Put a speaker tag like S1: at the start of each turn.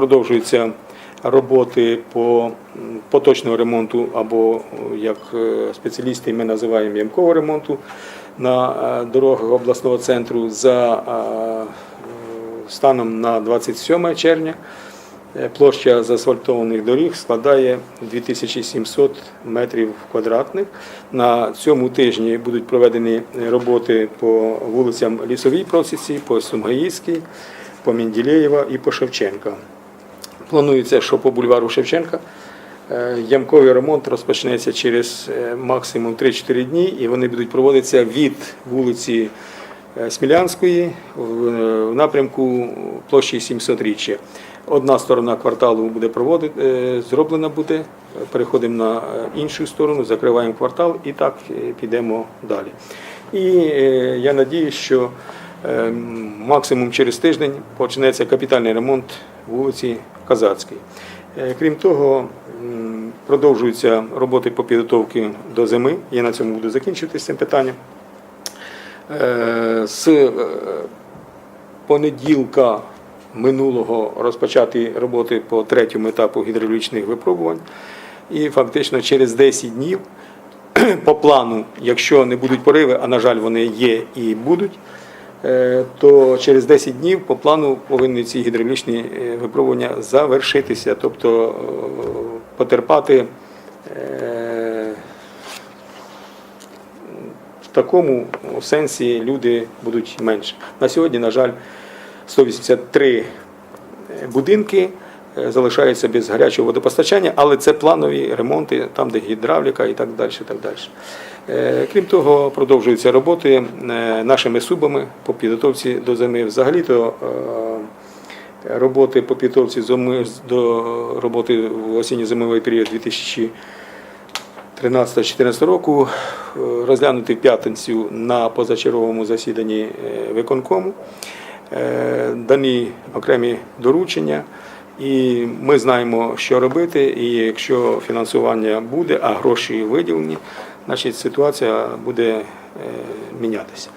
S1: Продовжуються роботи по м, поточного ремонту або, е, як е, спеціалісти ми називаємо ямкового ремонту на е, дорогах обласного центру за станом на 27 червня. Площа заасфальтованих доріг складає 2700 метрів квадратних. На цьому тижні будуть проведені роботи по вулицям Лісовій просіці, по Сумгаївській, по Менділеєва і по Шевченка. Планується, що по бульвару Шевченка е, ямковий ремонт розпочнеться через е, максимум 3-4 дні, і вони будуть проводитися від вулиці е, Смілянської в напрямку площі 700 річчя. Одна сторона кварталу буде проводити, зроблена буде. Переходимо на іншу сторону, закриваємо квартал і так підемо далі. І я надію, що максимум через тиждень почнеться капітальний ремонт вулиці Казацькій. Е, Крім того, продовжуються роботи по підготовці до зими. Я на цьому буду закінчувати з цим питанням. Е, З е, понеділка минулого розпочати роботи по третьому етапу гідравлічних випробувань. І фактично через 10 днів по плану, якщо не будуть пориви, а на жаль, вони є і будуть, то через 10 днів по плану повинні ці гідравлічні е, випробування завершитися, тобто е, потерпати е, в такому сенсі люди будуть менше. На сьогодні, на жаль, 183 будинки е, залишаються без гарячого водопостачання, але це планові ремонти, там, де гідравліка і так далі. Так далі. Е, Крім того, продовжуються роботи е, нашими субами по підготовці до зими. Взагалі-то е, роботи по підготовці до роботи в осінньо-зимовий період 2000 13-14 року розглянути в п'ятницю на позачерговому засіданні виконкому. Дані окремі доручення, і ми знаємо, що робити. І якщо фінансування буде, а гроші виділені, значить ситуація буде е, мінятися.